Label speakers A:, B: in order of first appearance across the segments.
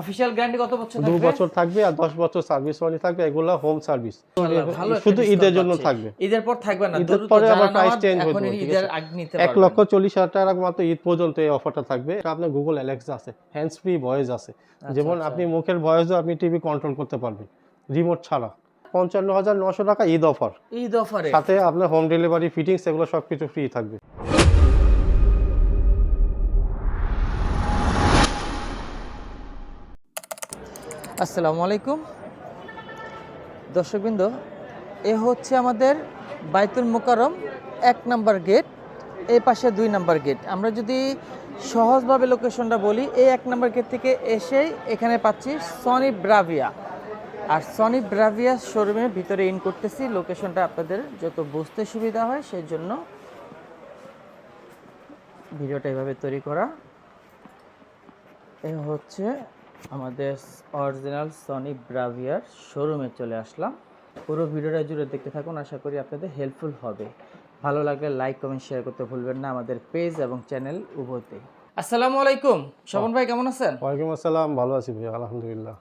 A: Official guarantee কত বছর থাকবে?
B: বছর থাকবে আর দশ বছর সার্ভিস ওয়ারেন্টি থাকবে এগুলো হোম সার্ভিস শুধু ঈদের জন্য থাকবে।
A: ঈদের পর থাকবে না
B: ঈদের পরে আবার প্রাইস চেঞ্জ হবে,
A: ঈদের? আগে নিতে পারবেন।
B: লক্ষ চল্লিশ হাজার টাকার মাত্র ঈদ পর্যন্ত এই অফারটা থাকবে। এটা আপনার গুগল অ্যালেক্সা আছে হ্যান্ডস ফ্রি ভয়েস আছে যেমন
A: আচ্ছা।
B: আপনি মুখের ভয়েসও আপনি টিভি কন্ট্রোল করতে পারবেন রিমোট ছাড়া। পঞ্চান্ন হাজার নশো টাকা ঈদ অফার
A: ঈদ অফারে
B: সাথে আপনার হোম ডেলিভারি ফিটিংস এগুলো সব কিছু ফ্রি থাকবে।
A: আসসালামু আলাইকুম। দর্শকবৃন্দ, এ হচ্ছে আমাদের বাইতুল মোকারম এক নাম্বার গেট এই পাশে দুই নাম্বার গেট। আমরা যদি সহজভাবে লোকেশনটা বলি, এই এক নাম্বার গেট থেকে এসেই এখানে পাচ্ছি সনি ব্রাভিয়া। আর সনি ব্রাভিয়া শোরুমে ভিতরে ইন করতেছি, লোকেশনটা আপনাদের যত বুঝতে সুবিধা হয় সেই জন্য ভিডিওটা এভাবে তৈরি করা। এ হচ্ছে আমাদের অরিজিনাল সনি ব্রাভিয়ার শোরুমে চলে আসলাম। পুরো ভিডিওটা জুড়ে দেখতে থাকুন আশা করি আপনাদের হেল্পফুল হবে। ভালো লাগলে লাইক কমেন্ট শেয়ার করতে ভুলবেন না আমাদের পেজ এবং চ্যানেল উভয়তেই আসসালামু আলাইকুম। শবন ভাই কেমন আছেন?
B: ওয়ালাইকুম আসসালাম ভালো আছি ভাই আলহামদুলিল্লাহ।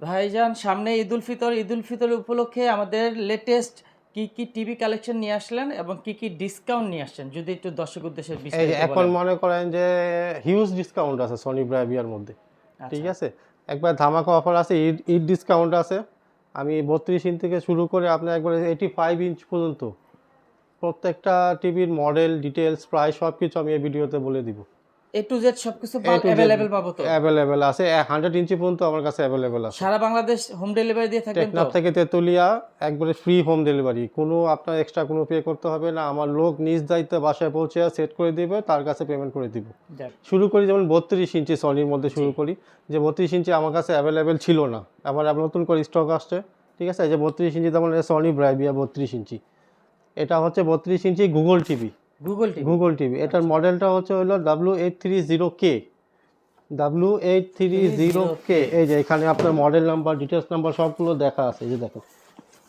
A: ভাইজান সামনে ঈদ উল ফিতর ঈদ উল ফিতর উপলক্ষে আমাদের লেটেস্ট কি কি টিভি কালেকশন নিয়ে আসলেন এবং কি কি ডিসকাউন্ট নিয়ে আসছেন? যদি একটু দর্শক উদ্দেশ্যে
B: এখন মনে করেন যে হিউজ ডিসকাউন্ট আছে সনি ব্রাভিয়ার মধ্যে। ঠিক আছে? একবার ধামাকা অফার আছে, ঈদ ঈদ ডিসকাউন্ট আছে। আমি বত্রিশ ইঞ্চ থেকে শুরু করে আপনার একবার এইটি ফাইভ ইঞ্চ পর্যন্ত। প্রত্যেকটা টিভির মডেল ডিটেলস প্রায় সব কিছু আমি এই ভিডিওতে বলে দিব।
A: এ টু জেড সবকিছু অ্যাভেলেবেল পাবো তো?
B: অ্যাভেলেবেল আছে হান্ড্রেড ইঞ্চি পর্যন্ত আমার কাছে অ্যাভেলেবেল আছে।
A: সারা বাংলাদেশ হোম ডেলিভারি দিয়ে থাকবেন তো?
B: থেকে তেতুলিয়া একবারে ফ্রি হোম ডেলিভারি কোনো আপনার এক্সট্রা কোনো পে করতে হবে না আমার লোক নিজ দায়িত্বে বাসায় পৌঁছে সেট করে দিবে তার কাছে পেমেন্ট করে দিব। শুরু করি যেমন বত্রিশ ইঞ্চি সনির মধ্যে শুরু করি যে বত্রিশ ইঞ্চি আমার কাছে অ্যাভেলেবেল ছিল না আবার নতুন করে স্টক আসছে ঠিক আছে? এই যে বত্রিশ ইঞ্চি তেমন সনি ব্রাইবিয়া বত্রিশ ইঞ্চি এটা হচ্ছে বত্রিশ ইঞ্চি Google TV
A: Google TV
B: Google TV এটার মডেলটা হচ্ছে হলো W eight three zero K W eight three zero K এই যে এখানে আপনার মডেল নাম্বার ডিটেলস নাম্বার সবগুলো দেখা আছে এই যে দেখেন।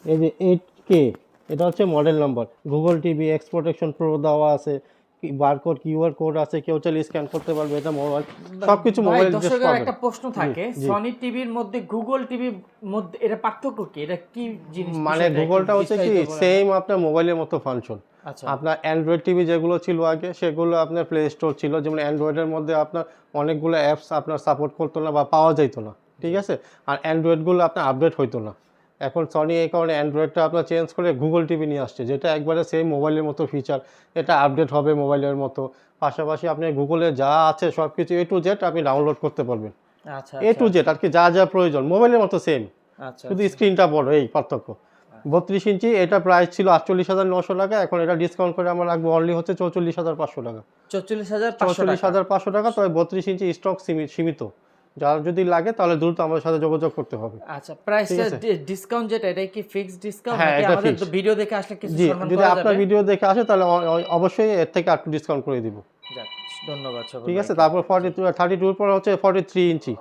B: এই যে এইট কে এটা হচ্ছে model number Google TV X protection pro দেওয়া আছে বারকোড কিউআর কোড আছে কেউ চাইলে স্ক্যান করতে পারবে এটা মোবাইল সব কিছু মোবাইল
A: দর্শকের একটা প্রশ্ন থাকে সনি টিভির মধ্যে গুগল টিভির মধ্যে এটা পার্থক্য কি? এটা কি জিনিস
B: মানে গুগলটা হচ্ছে কি সেম আপনার মোবাইলের মতো ফাংশন আপনার অ্যান্ড্রয়েড টিভি যেগুলো ছিল আগে সেগুলো আপনার প্লে স্টোর ছিল। যেমন অ্যান্ড্রয়েডের মধ্যে আপনার অনেকগুলো অ্যাপস আপনার সাপোর্ট করতো না বা পাওয়া যেত না। ঠিক আছে? আর অ্যান্ড্রয়েডগুলো আপনার আপডেট হইতো না। এখন সনি এই কারণে অ্যান্ড্রয়েডটা আপনার চেঞ্জ করে গুগল টিভি নিয়ে আসছে যেটা একবারে সেম মোবাইলের মতো ফিচার এটা আপডেট হবে মোবাইলের মতো। পাশাপাশি আপনি গুগলে যা আছে সব কিছু এ টু জেড আপনি ডাউনলোড করতে পারবেন।
A: আচ্ছা
B: এ টু জেড আর কি যা যা প্রয়োজন মোবাইলের মতো সেম
A: আচ্ছা
B: শুধু স্ক্রিনটা বড় এই পার্থক্য। বত্রিশ ইঞ্চি এটা প্রাইস ছিল আটচল্লিশ হাজার নশো টাকা এখন এটা ডিসকাউন্ট করে আমার রাখব অনলি হচ্ছে চৌচল্লিশ হাজার পাঁচশো টাকা।
A: চৌচল্লিশ হাজার
B: চৌচল্লিশ হাজার পাঁচশো টাকা তবে বত্রিশ ইঞ্চি স্টক সীমিত। যার যদি লাগে তাহলে দ্রুত আমাদের সাথে যোগাযোগ করতে হবে।
A: আচ্ছা প্রাইসটা ডিসকাউন্ট যেটা এটা কি ফিক্সড ডিসকাউন্ট
B: হ্যাঁ,
A: নাকি আমাদের ভিডিও দেখে আসলে কিছু সম্মান
B: যদি আপনার ভিডিও দেখে আসে তাহলে অবশ্যই এর থেকে একটু ডিসকাউন্ট করে দিব।
A: যাক ধন্যবাদ
B: ঠিক আছে তারপর ফর্টি টু থার্টি টুর পর হচ্ছে ফর্টি থ্রি ইঞ্চি।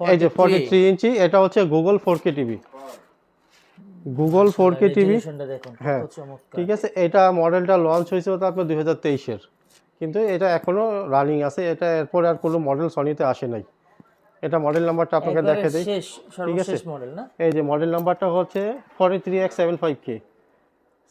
B: এই যে ফর্টি থ্রি ইঞ্চি এটা হচ্ছে Google four K TV Google four K TV হ্যাঁ, ঠিক আছে এটা মডেলটা লঞ্চ হয়েছিল তো আপনার দুই হাজার তেইশের। কিন্তু এটা এখনও রানিং আছে এটা এরপর আর কোনো মডেল সনিতে আসে নাই। এটা মডেল নাম্বারটা আপনাকে দেখে দিই।
A: মডেল না?
B: এই যে মডেল নাম্বারটা হচ্ছে forty three X seven five K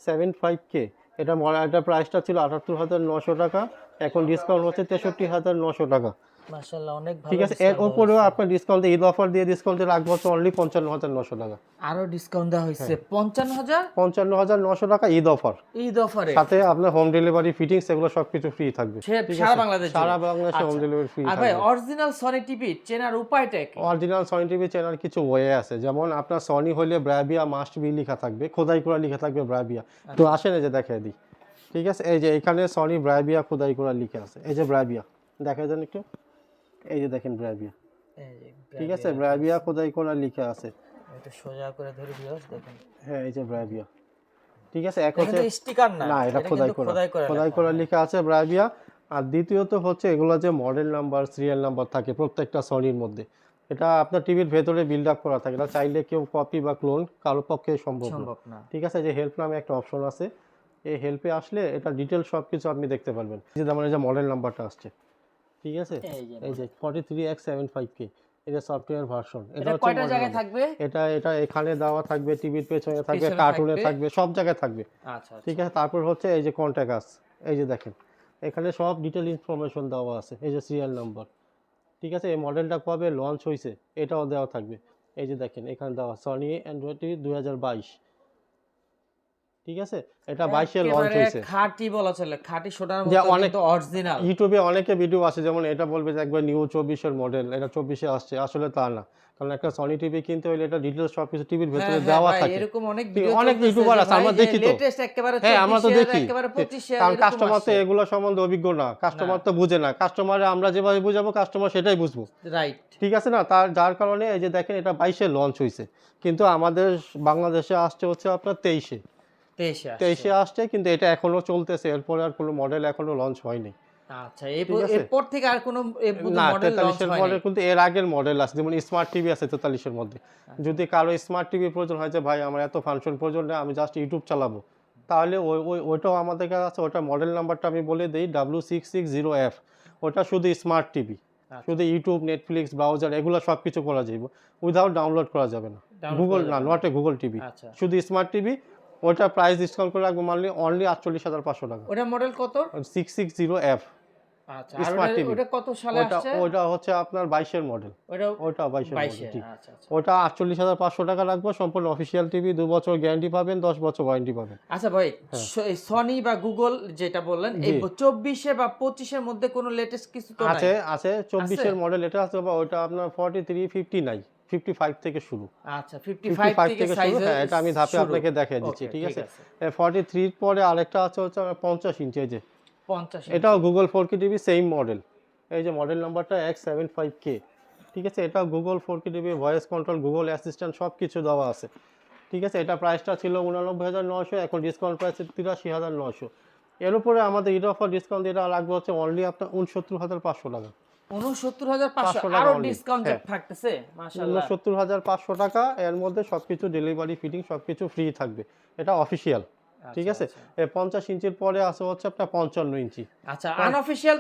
B: seven five K এটা মডেলটার প্রাইসটা ছিল আটাত্তর হাজার নশো টাকা এখন ডিসকাউন্ট হচ্ছে তেষট্টি হাজার নশো টাকা।
A: মাশাআল্লাহ অনেক ভালো
B: ঠিক আছে এর উপরেও আপনার ডিসকাউন্ট ঈদ অফার দিয়ে ডিসকাউন্টে রাখব হচ্ছে অনলি পঞ্চান্ন হাজার নশো টাকা।
A: আরও ডিসকাউন্ট দেওয়া হয়েছে।
B: হ্যাঁ।
A: পঞ্চান্ন হাজার?
B: পঞ্চান্ন হাজার নশো টাকা ঈদ অফার
A: ঈদ অফারে
B: সাথে আপনার হোম ডেলিভারি ফিটিংস এগুলো সব কিছু ফ্রি থাকবে
A: সারা বাংলাদেশ?
B: সারা বাংলাদেশে হোম। ডেলিভারি ফ্রি
A: আর ভাই
B: থাকবে।
A: অরিজিনাল সনি টিভি চেনার উপায়টা কি?
B: অরিজিনাল সনি টিভি চ্যানেল কিছু ওয়ে আছে। যেমন আপনার সনি হলে ব্রাবিয়া মাস্ট বি লেখা থাকবে। খোদাই করা লেখা থাকবে ব্রাবিয়া তো
A: আচ্ছা।
B: আসেন এই যে দেখে দিই। ঠিক আছে? এই যে এখানে সনি ব্রাবিয়া খোদাই করা লিখে আছে। এই যে ব্রাবিয়া দেখা যান একটু। এই যে দেখেন ব্রাবিয়া
A: এই যে,
B: ঠিক আছে? ব্রাবিয়া খোদাই করা লিখে আছে?
A: একটু সোজা করে ধরে ভিউয়ার্স দেখুন।
B: হ্যাঁ এই যে ব্রাবিয়া ঠিক আছে? এক হচ্ছে
A: স্টিকার না।
B: না এটা খোদাই করা।
A: খোদাই করে লেখা।
B: আছে ব্রাবিয়া আর দ্বিতীয়ত হচ্ছে এগুলো যে মডেল নাম্বার সিরিয়াল নাম্বার থাকে প্রত্যেকটা সনির মধ্যে। এটা আপনার টিভির ভেতরে বিল্ড আপ করা থাকে। না চাইলে কেউ কপি বা ক্লোন কারও পক্ষে সম্ভব না। ঠিক আছে? যে হেল্প নামে একটা অপশন আছে। এই হেল্পে আসলে এটা ডিটেল সব কিছু আপনি দেখতে পারবেন। যে আমার যে মডেল নাম্বারটা আসছে। ঠিক আছে?
A: এই যে
B: এই যে forty three X seven five K এটা সফটওয়্যার ভার্সন
A: এটা কয়টা জায়গায় থাকবে?
B: এটা এটা এখানে দেওয়া থাকবে টিভির পেছনে থাকবে কার্টুনে
A: থাকবে।
B: থাকবে সব জায়গায় থাকবে।
A: আচ্ছা আচ্ছা।
B: ঠিক আছে? তারপর হচ্ছে এই যে কন্ট্যাক্ট আস এই যে দেখেন এখানে সব ডিটেল ইনফরমেশন দেওয়া আছে। এই যে সিরিয়াল নাম্বার ঠিক আছে? এই মডেলটা কবে লঞ্চ হয়েছে এটাও দেওয়া থাকবে। এই যে দেখেন এখানে দেওয়া সনি অ্যান্ড্রয়েড টিভি দুই হাজার বাইশ। ঠিক আছে? এটা বাইশে লঞ্চ হয়েছে।
A: খাঁটি বলা চলে খাঁটি সোনার
B: যে
A: মতো
B: অনেক-
A: অরিজিনাল
B: ইউটিউবে অনেকে ভিডিও আছে যেমন এটা বলবে যে একবার নিউ চব্বিশের মডেল এটা চব্বিশে আসছে আসলে তা না। কারণ একটা সনি টিভি কিনতে হলে এটা ডিটেলস সব কিছু টিভির ভেতরে দেওয়া থাকে।
A: এরকম অনেক ভিডিও
B: অনেক ইউটিউবার আছে, আমরা দেখি তো।
A: লেটেস্ট একেবারে
B: হ্যাঁ আমরা তো দেখি।
A: একেবারে 25
B: কারণ কাস্টমার তো এগুলো সম্বন্ধে অভিজ্ঞ না কাস্টমার তো বুঝে না। কাস্টমার আমরা যেভাবে বুঝাবো কাস্টমার সেটাই বুঝব।
A: রাইট
B: ঠিক আছে না? তার যার কারণে এই যে দেখেন এটা বাইশে লঞ্চ হয়েছে কিন্তু আমাদের বাংলাদেশে আসছে হচ্ছে আপনার তেইশে।
A: 23
B: তেইশে আসছে। কিন্তু এটা এখনও চলতেছে। এরপরে আর কোনো মডেল এখনও লঞ্চ হয়নি।
A: আচ্ছা এই
B: ঠিক আছে?
A: এরপর থেকে আর কোনো
B: না
A: মডেল লঞ্চ
B: তেতাল্লিশের
A: হয়নি।
B: মডেল কিন্তু এর আগের মডেল আছে যেমন স্মার্ট টিভি আছে তেতাল্লিশের মধ্যে। যদি কারও স্মার্ট টিভি প্রয়োজন হয় যে ভাই আমার এত ফাংশন প্রয়োজন নেই আমি জাস্ট ইউটিউব চালাবো। তাহলে ওই ওই ওইটাও আমাদের কাছে আছে ওটা মডেল নাম্বারটা আমি বলে দিই W six six zero F ওটা শুধু স্মার্ট টিভি
A: আচ্ছা।
B: শুধু ইউটিউব নেটফ্লিক্স ব্রাউজার এগুলো সব কিছু করা যাবে উইদাউট ডাউনলোড করা যাবে না গুগল না। নট এ গুগল টিভি
A: আচ্ছা।
B: শুধু স্মার্ট টিভি ওটা প্রাইস ডিসকাউন্ট করে রাখব মানলি অনলি আটচল্লিশ হাজার পাঁচশো টাকা।
A: ওটা মডেল কত?
B: সিক্স সিক্স জিরো এফ
A: আচ্ছা আর
B: Smart
A: ওটা- কত সালে আসছে?
B: ওটা হচ্ছে আপনার বাইশের মডেল
A: ওটা
B: ওটা বাইশের
A: 22
B: মডেল ঠিক।
A: আচ্ছা আচ্ছা।
B: ওটা আটচল্লিশ হাজার পাঁচশো টাকা রাখব সম্পূর্ণ অফিসিয়াল টিভি দু বছর গ্যারান্টি পাবেন দশ বছর ওয়ারেন্টি পাবেন।
A: আচ্ছা ভাই সনি বা গুগল যেটা বললেন এই
B: হ্যাঁ। জি।
A: চব্বিশে বা পঁচিশের মধ্যে কোনো লেটেস্ট কিছু তো
B: আছে
A: নাই?
B: আছে চব্বিশের মডেল এটা আছে বা ওটা আপনার ফর্টি থ্রি ফিফটি নাই। ফিফটি ফাইভ থেকে শুরু।
A: আচ্ছা 55 থেকে
B: শুরু হ্যাঁ এটা আমি ধাপে আপনাকে দেখিয়ে দিচ্ছি ঠিক আছে? ফর্টি থ্রির পরে আরেকটা আছে হচ্ছে পঞ্চাশ ইঞ্চি এই যে।
A: 50
B: এটাও Google four K TV same model এই যে মডেল নাম্বারটা এক্স সেভেন ফাইভ কে ঠিক আছে? এটা Google four K TV voice control Google assistant সব কিছু দেওয়া আছে। ঠিক আছে? এটা প্রাইসটা ছিল উনানব্বই হাজার নশো এখন ডিসকাউন্ট প্রাইস তিরাশি হাজার নশো এর উপরে আমাদের ঈদ অফার ডিসকাউন্ট এটা লাগবে হচ্ছে অনলি আপনার উনসত্তর হাজার পাঁচশো টাকা
A: 69500
B: 500 টাকা আরও
A: ডিসকাউন্ট
B: হ্যাঁ।
A: থাকতেছে
B: উনসত্তর হাজার পাঁচশো টাকা এর মধ্যে সব কিছু ডেলিভারি ফিটিং সব কিছু ফ্রি থাকবে। এটা অফিসিয়াল ঠিক আছে? পঞ্চাশ ইঞ্চির পরে আছে হচ্ছে আপনার পঞ্চান্ন ইঞ্চি।
A: আচ্ছা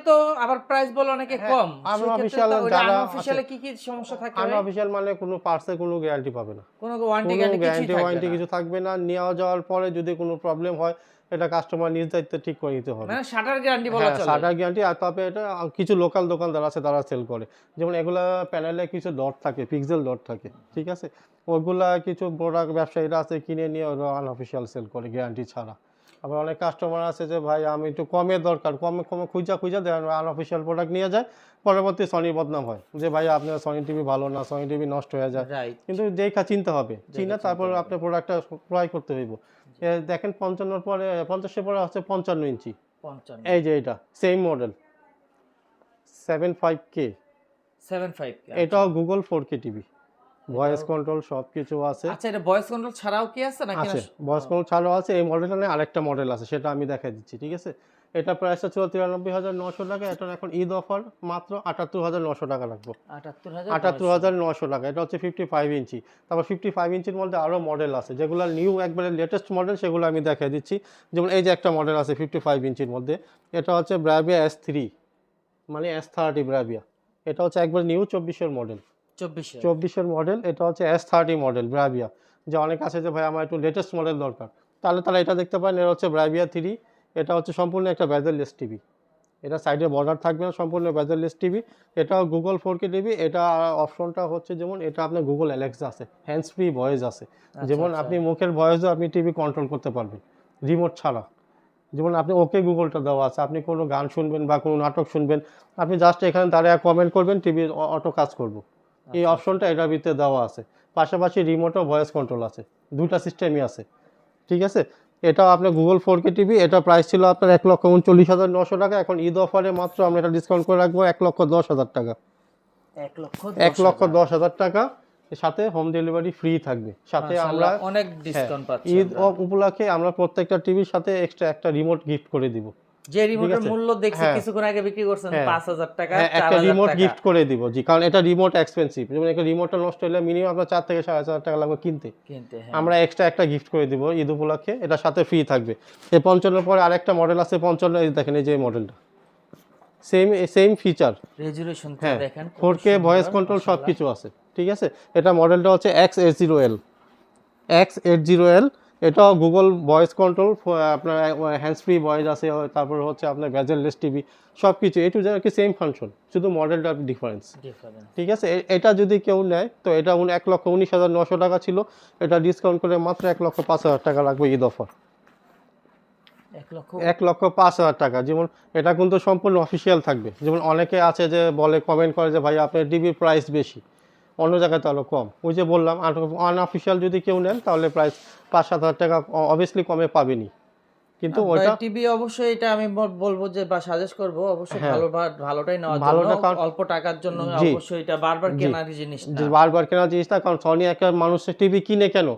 A: তো আবার প্রাইস বলে অনেকে কম।
B: unofficial যারা
A: আনঅফিশিয়ালে কি কি সমস্যা থাকে
B: আনঅফিসিয়াল মানে কোনো পার্সে কোনো গ্যারান্টি পাবে না।
A: কোনো গ্যারান্টি
B: গ্যারান্টি ওয়ারেন্টি কিছু থাকবে না। নেওয়া যাওয়ার পরে যদি কোনো প্রবলেম হয় এটা কাস্টমার নিজ দায়িত্বে ঠিক করে নিতে হবে।
A: মানে শাটার গ্যারান্টি বলা
B: হ্যাঁ
A: চলে।
B: সাটার গ্যারান্টি আর তবে এটা কিছু লোকাল দোকানদার আছে তারা সেল করে। যেমন এগুলা প্যানেলে কিছু ডট থাকে পিক্সেল ডট থাকে ঠিক আছে? ওগুলা কিছু প্রোডাক্ট ব্যবসায়ীরা আছে কিনে নিয়ে ওরা আনঅফিসিয়াল সেল করে গ্যারান্টি ছাড়া। আবার অনেক কাস্টমার আছে যে ভাই আমি একটু কমে দরকার কমে কমে খুঁজা খুঁজা দেয় আনঅফিসিয়াল প্রোডাক্ট নিয়ে যায়। পরবর্তী সনি বদনাম হয়। যে ভাই আপনার সনি টিভি ভালো না সনি টিভি নষ্ট হয়ে যায়। কিন্তু কা চিনতে হবে। চিনা তারপর আপনার প্রোডাক্টটা ক্রয় করতে হইব। দেখেন পঞ্চান্নর পরে পঞ্চাশের পরে হচ্ছে পঞ্চান্ন ইঞ্চি। এই যে এটা same model seven five K
A: 75
B: এটাও Google four K TV voice control সব কিছু আছে।
A: আচ্ছা এটা ভয়েস কন্ট্রোল ছাড়াও কি আছে নাকি
B: আছে। ভয়েস কন্ট্রোল ছাড়াও আছে এই মডেলটা নিয়ে আরেকটা মডেল আছে সেটা আমি দেখাই দিচ্ছি ঠিক আছে? এটা প্রাইসটা ছিল তিরানব্বই হাজার নশো টাকা এটা এখন ঈদ অফার মাত্র আটাত্তর হাজার নশো টাকা রাখব
A: 78000
B: আটাত্তর হাজার নশো টাকা এটা হচ্ছে ফিফটি ফাইভ ইঞ্চি তারপর ফিফটি ফাইভ ইঞ্চির মধ্যে আরও মডেল আছে যেগুলো নিউ একবারে লেটেস্ট মডেল সেগুলো আমি দেখাই দিচ্ছি। যেমন এই যে একটা মডেল আছে ফিফটি ফাইভ ইঞ্চির মধ্যে এটা হচ্ছে ব্রাভিয়া এস থ্রি মানে এস থার্টি ব্রাভিয়া এটা হচ্ছে একবার নিউ চব্বিশের মডেল
A: 24
B: চব্বিশের মডেল এটা হচ্ছে এস থার্টি মডেল ব্রাভিয়া যে অনেক আছে যে ভাই আমার একটু লেটেস্ট মডেল দরকার। তাহলে তারা এটা দেখতে পারেন এটা হচ্ছে ব্রাভিয়া থ্রি এটা হচ্ছে সম্পূর্ণ একটা বেজেললেস টিভি এটা সাইডে বর্ডার থাকবে না সম্পূর্ণ বেজেললেস টিভি এটাও গুগল ফোর কে টিভি এটা অপশনটা হচ্ছে যেমন এটা আপনার গুগল অ্যালেক্সা আছে হ্যান্ডস ফ্রি ভয়েস আছে যেমন
A: আচ্ছা।
B: আপনি মুখের ভয়েসও আপনি টিভি কন্ট্রোল করতে পারবেন রিমোট ছাড়া। যেমন আপনি ওকে গুগলটা দেওয়া আছে আপনি কোনো গান শুনবেন বা কোনো নাটক শুনবেন আপনি জাস্ট এখানে দাঁড়িয়ে কমেন্ট করবেন টিভি অটো কাজ করব। এই
A: আচ্ছা।
B: অপশনটা এটার ভিতরে দেওয়া আছে। পাশাপাশি রিমোটও ভয়েস কন্ট্রোল আছে দুটা সিস্টেমই আছে। ঠিক আছে? এটাও আপনার গুগল ফোর কে টিভি এটা প্রাইস ছিল আপনার এক লক্ষ উনচল্লিশ হাজার নশো টাকা। এখন ঈদ অফারে মাত্র আমরা এটা ডিসকাউন্ট করে রাখব এক লক্ষ দশ হাজার টাকা।
A: 1 লক্ষ
B: এক লক্ষ দশ হাজার টাকা। সাথে হোম ডেলিভারি ফ্রি থাকবে। সাথে আমরা
A: অনেক ডিসকাউন্ট
B: হ্যাঁ,
A: পাচ্ছি
B: ঈদ। উপলক্ষে আমরা প্রত্যেকটা টিভির সাথে এক্সট্রা একটা রিমোট গিফট করে দিব।
A: যে রিমোটের মূল্য দেখছি
B: হ্যাঁ।
A: কিছুক্ষণ আগে বিক্রি করছেন
B: হ্যাঁ।
A: 5000 টাকা
B: হ্যাঁ, একটা রিমোট গিফট করে দিব জি কারণ এটা রিমোট এক্সপেন্সিভ যেমন একটা রিমোটটা নষ্ট হলে মিনিমাম আপনার চার থেকে সাড়ে চার টাকা লাগবে কিনতে। আমরা এক্সট্রা একটা গিফট করে দিব ঈদ উপলক্ষে এটা সাথে ফ্রি থাকবে। এই পঞ্চান্ন পরে আরেকটা মডেল আছে পঞ্চান্ন এই দেখেন এই যে মডেলটা সেম সেম ফিচার হ্যাঁ
A: দেখেন
B: কে ভয়েস কন্ট্রোল সব কিছু আছে ঠিক আছে? এটা মডেলটা হচ্ছে X80L X80L এটাও গুগল ভয়েস কন্ট্রোল আপনার হ্যান্ডস ফ্রি ভয়েস আছে তারপর হচ্ছে আপনার ভেজেললেস টিভি সব কিছু এ টু জেড কি সেম ফাংশন শুধু মডেলটা ডিফারেন্স ঠিক আছে? এটা যদি কেউ নেয় তো এটা উনি এক লক্ষ উনিশ হাজার নশো টাকা ছিল এটা ডিসকাউন্ট করে মাত্র এক লক্ষ পাঁচ হাজার টাকা লাগবে ঈদ অফার
A: এক লক্ষ
B: এক লক্ষ পাঁচ হাজার টাকা যেমন এটা কিন্তু সম্পূর্ণ অফিসিয়াল থাকবে। যেমন অনেকে আছে যে বলে কমেন্ট করে যে ভাই আপনার টিভির প্রাইস বেশি। অন্য জায়গায় তাহলে কম। ওই যে বললাম আনঅফিসিয়াল যদি কেউ নেন তাহলে প্রাইস পাঁচ সাত হাজার টাকা অবভিয়াসলি কমে পাবেনি কিন্তু ওটা
A: টিভি অবশ্যই এটা আমি বলব যে বা সাজেস্ট করব অবশ্যই
B: হ্যাঁ।
A: ভালো ভালোটাই
B: ভালোটা কারণ-
A: অল্প টাকার জন্য অবশ্যই এটা বারবার কেনার জিনিস
B: বারবার কেনা জিনিসটা কারণ সনি একটা মানুষের টিভি কিনে কেন?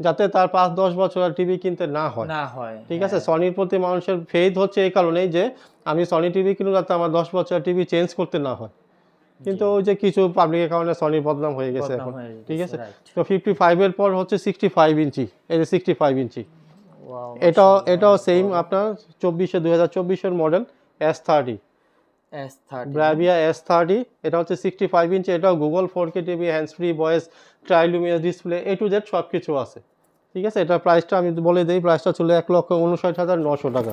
B: যাতে তার পাঁচ দশ বছর আর টিভি কিনতে না হয়।
A: না হয়
B: ঠিক আছে? সনির প্রতি মানুষের ফেথ হচ্ছে এই কারণেই যে আমি সনি টিভি কিনু যাতে আমার দশ বছর টিভি চেঞ্জ করতে না হয়। কিন্তু ওই যে কিছু পাবলিকের কারণে সনির বদনাম হয়ে গেছে এখন ঠিক আছে? তো ফিফটি ফাইভের পর হচ্ছে সিক্সটি ফাইভ ইঞ্চি এই যে সিক্সটি ফাইভ ইঞ্চি এটাও এটাও সেম আপনার চব্বিশে দুই হাজার চব্বিশের model S thirty
A: S30
B: Bravia S thirty এটা হচ্ছে সিক্সটি ফাইভ ইঞ্চি এটাও Google four K TV hands free voice Triluminos display A to Z সব কিছু আছে। ঠিক আছে? এটা প্রাইসটা আমি বলে দিই প্রাইসটা ছিল এক লক্ষ উনষাট হাজার নশো টাকা।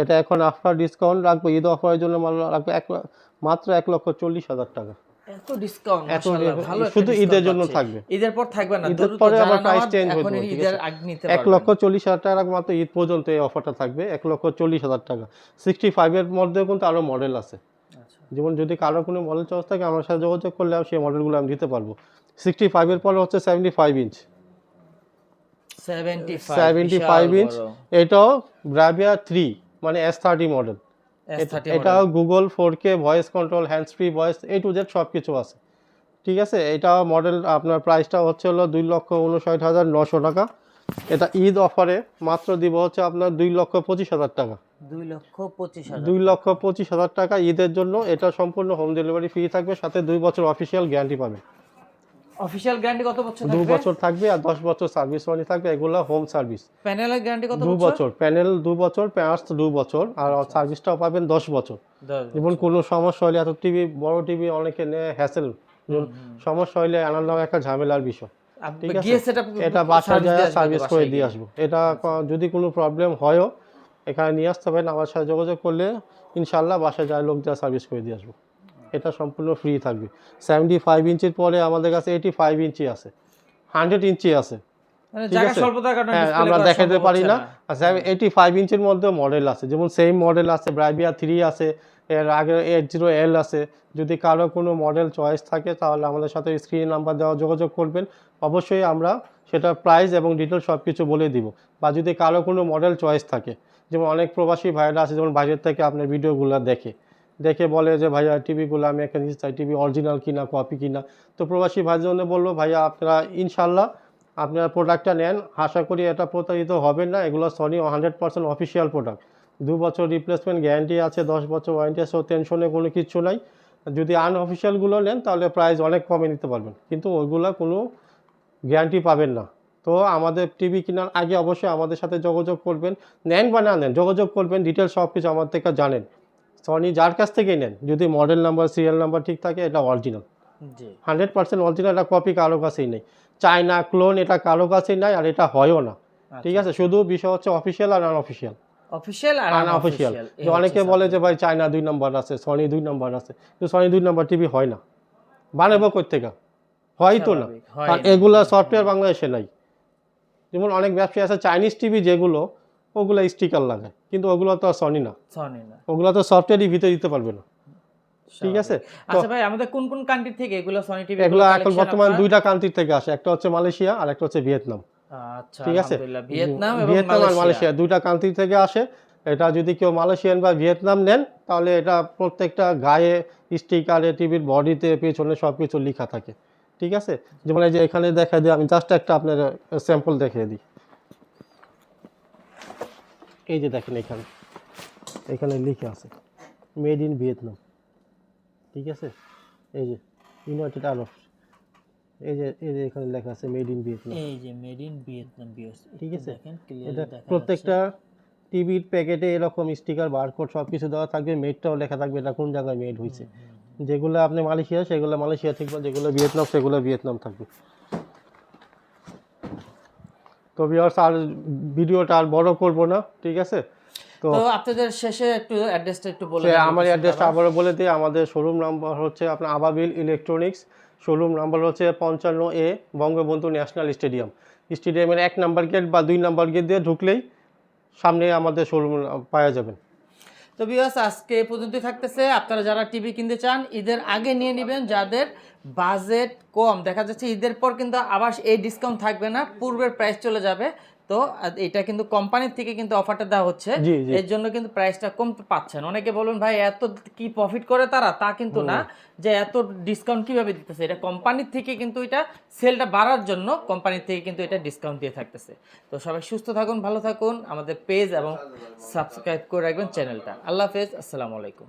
B: এটা এখন আফটার ডিসকাউন্ট রাখব ঈদ অফারের জন্য রাখব এক মাত্র এক লক্ষ চল্লিশ হাজার টাকা।
A: এত ডিসকাউন্ট ভালো
B: শুধু ঈদের জন্য থাকবে।
A: ঈদের পর থাকবে না
B: ঈদের পরে
A: যারা
B: আবার price
A: নেওয়ার
B: change যাবে,
A: ঈদের
B: আছে?
A: নিতে
B: এক লক্ষ চল্লিশ হাজার টাকা মাত্র ঈদ পর্যন্ত এই অফারটা থাকবে। এক লক্ষ চল্লিশ হাজার টাকা। সিক্সটি ফাইভের কিন্তু আরও মডেল আছে।
A: আচ্ছা।
B: যেমন যদি কারও কোনো মডেল চয়েস থাকে আমার সাথে যোগাযোগ করলে আমি সেই মডেলগুলো আমি দিতে পারব। সিক্সটি ফাইভের পরে হচ্ছে seventy five inch
A: 75
B: seventy five inch এটাও ব্রাভিয়া থ্রি মানে এস থার্টি মডেল
A: S30
B: এটাও Google four K voice control hands free voice A to Z সব কিছু আছে। ঠিক আছে? এটা মডেল আপনার প্রাইসটা হচ্ছে হলো দুই লক্ষ উনষাট হাজার নশো টাকা। এটা ঈদ অফারে মাত্র দিব হচ্ছে আপনার দুই লক্ষ পঁচিশ হাজার টাকা।
A: দুই লক্ষ পঁচিশ
B: দুই লক্ষ পঁচিশ হাজার টাকা ঈদের জন্য। এটা সম্পূর্ণ হোম ডেলিভারি ফ্রি থাকবে সাথে দুই বছর অফিসিয়াল গ্যারান্টি পাবে।
A: অফিসিয়াল গ্যারান্টি কত বছর থাকবে?
B: বছর থাকবে আর দশ বছর সার্ভিস ওয়ারেন্টি থাকবে এগুলো হোম সার্ভিস
A: প্যানেলের গ্যারান্টি কত বছর?
B: বছর প্যানেল দু বছর প্যাঁচ দু বছর আর সার্ভিসটাও পাবেন দশ বছর।
A: দশ
B: যেমন কোনো সমস্যা হলে এত টিভি বড় টিভি অনেকে নেয় হ্যাসেল সমস্যা হলে আনার একটা ঝামেলার বিষয়। ঠিক আছে? এটা বাসায় যায় সার্ভিস করে দিয়ে আসব। এটা যদি কোনো প্রবলেম হয়ও এখানে নিয়ে আসতে পারেন আমার সাথে যোগাযোগ করলে ইনশাল্লাহ বাসায় যায় লোক যা সার্ভিস করে দিয়ে আসব। এটা সম্পূর্ণ ফ্রি থাকবে। সেভেন্টি ফাইভ ইঞ্চির পরে আমাদের কাছে এইটি ফাইভ ইঞ্চি আছে। হান্ড্রেড ইঞ্চি আছে।
A: মানে
B: হ্যাঁ আমরা দেখাতে পারি না। আচ্ছা এইটি ফাইভ ইঞ্চির মধ্যে মডেল আছে। যেমন সেম মডেল আছে ব্রাইবিয়া থ্রি আছে এর আগে এইট জিরো এল আছে। যদি কারও কোনো মডেল চয়েস থাকে তাহলে আমাদের সাথে স্ক্রিন নাম্বার দেওয়া যোগাযোগ করবেন। অবশ্যই আমরা সেটা প্রাইস এবং ডিটেল সব কিছু বলে দিব। বা যদি কারও কোনো মডেল চয়েস থাকে যেমন অনেক প্রবাসী ভাইরা আছে যেমন বাইরের থেকে আপনার ভিডিওগুলো দেখে। দেখে বলে যে, ভাইয়া টিভিগুলো আমি একটা নিতে চাই টিভি অরিজিনাল কিনা কপি কিনা। তো প্রবাসী ভাইয়ের জন্য বলব ভাইয়া, আপনারা ইনশাল্লাহ আপনারা প্রোডাক্টটা নেন। আশা করি এটা প্রতারিত হবেন না। এগুলো Sony hundred percent official product দু বছর রিপ্লেসমেন্ট গ্যারান্টি আছে, দশ বছর ওয়ারেন্টি আছে টেনশনে কোনো কিছু নাই। যদি আনঅফিসিয়ালগুলো নেন, তাহলে প্রাইস অনেক কমে নিতে পারবেন। কিন্তু ওইগুলো কোনো গ্যারান্টি পাবেন না। তো আমাদের টিভি কেনার আগে অবশ্যই আমাদের সাথে যোগাযোগ করবেন। নেন বা না নেন, যোগাযোগ করবেন ডিটেলস সব কিছু আমার থেকে জানেন। সনি যার কাছ থেকেই নেন যদি মডেল নাম্বার সিরিয়াল নাম্বার ঠিক থাকে এটা অরিজিনাল
A: জি।
B: হান্ড্রেড পার্সেন্ট অরিজিনাল এটা কপি কারও কাছেই নেই। চায়না ক্লোন এটা কারও কাছেই নাই আর এটা হয়ও না। ঠিক আছে? শুধু বিষয় হচ্ছে অফিসিয়াল আর আনঅফিসিয়াল
A: অফিসিয়াল আর
B: আনঅফিসিয়াল যে অনেকে বলে যে ভাই চায়না দুই নম্বর আছে সনি দুই নম্বর আছে। কিন্তু সনি দুই নম্বর টিভি হয় না। বানাবো থেকে হয় তো না।
A: হয়
B: এগুলা সফটওয়্যার বাংলাদেশে নাই। যেমন অনেক ব্যবসায়ী আছে চাইনিজ টিভি যেগুলো ওগুলো স্টিকার লাগায় কিন্তু ওগুলো তো আর সনি না।
A: সনি না।
B: ওগুলো তো সফটওয়্যারই ভিতরে দিতে পারবে না। ঠিক আছে?
A: আচ্ছা ভাই আমাদের কোন কোন কান্ট্রি থেকে এগুলো সনি টিভি
B: এগুলো এখন বর্তমান দুইটা কান্ট্রি থেকে আসে একটা হচ্ছে মালয়েশিয়া আর একটা হচ্ছে ভিয়েতনাম।
A: আচ্ছা
B: ঠিক আছে?
A: ভিয়েতনাম এবং
B: ভিয়েতনাম আর
A: মালয়েশিয়া।
B: মালয়েশিয়া দুইটা কান্ট্রি থেকে আসে। এটা যদি কেউ মালয়েশিয়ান বা ভিয়েতনাম নেন তাহলে এটা প্রত্যেকটা গায়ে স্টিকারে টিভির বডিতে পেছনে সব কিছু লেখা থাকে। ঠিক আছে? যেমন এই যে এখানে দেখা দিই আমি জাস্ট একটা আপনার স্যাম্পল দেখিয়ে দিই। এই যে দেখেন এখানে এখানে লিখে আছে মেড ইন ভিয়েতনাম ঠিক আছে? এই যে ইউনাইটেড আরব এই যে এই যে এখানে লেখা আছে মেড ইন ভিয়েতনাম
A: এই যে মেড ইন ভিয়েতনাম
B: ঠিক আছে? এটা প্রত্যেকটা টিভির প্যাকেটে এরকম স্টিকার বারকোড সব কিছু দেওয়া থাকবে মেডটাও লেখা থাকবে এটা কোন জায়গায় মেড হয়েছে যেগুলো আপনি মালয়েশিয়া সেগুলো মালয়েশিয়া থাকবে যেগুলো ভিয়েতনাম সেগুলো ভিয়েতনাম থাকবে। তো ভিউয়ার্স আর ভিডিওটা আর বড় করব না ঠিক আছে? তো
A: আপনাদের শেষে একটু অ্যাড্রেসটা একটু বলে
B: আমার অ্যাড্রেসটা
A: আবার
B: আবারও বলে দিই আমাদের শোরুম নাম্বার হচ্ছে আপনার আবাবিল ইলেকট্রনিক্স শোরুম নাম্বার হচ্ছে পঞ্চান্ন এ বঙ্গবন্ধু ন্যাশনাল স্টেডিয়াম। স্টেডিয়ামের এক নাম্বার গেট বা দুই নাম্বার গেট দিয়ে ঢুকলেই সামনে আমাদের শোরুম পাওয়া যাবেন।
A: তো বিয়াস আজকে এ পর্যন্তই থাকতেছে। আপনারা যারা টিভি কিনতে চান, ঈদের আগে নিয়ে নেবেন যাদের বাজেট কম। দেখা যাচ্ছে ঈদের পর কিন্তু আবার এই ডিসকাউন্ট থাকবে না, পূর্বের প্রাইস চলে যাবে। তো এটা কিন্তু কোম্পানির থেকে কিন্তু অফারটা দেওয়া হচ্ছে। এর জন্য কিন্তু প্রাইসটা কম পাচ্ছেন। অনেকে বলুন ভাই এত কি প্রফিট করে তারা? তা কিন্তু না। যে এত ডিসকাউন্ট কীভাবে দিতেছে? এটা কোম্পানির থেকে কিন্তু এটা সেলটা বাড়ার জন্য কোম্পানির থেকে কিন্তু এটা ডিসকাউন্ট দিয়ে থাকতেছে। তো সবাই সুস্থ থাকুন ভালো থাকুন। আমাদের পেজ এবং সাবস্ক্রাইব করে রাখবেন চ্যানেলটা আল্লাহ হাফেজ। আসসালামু আলাইকুম।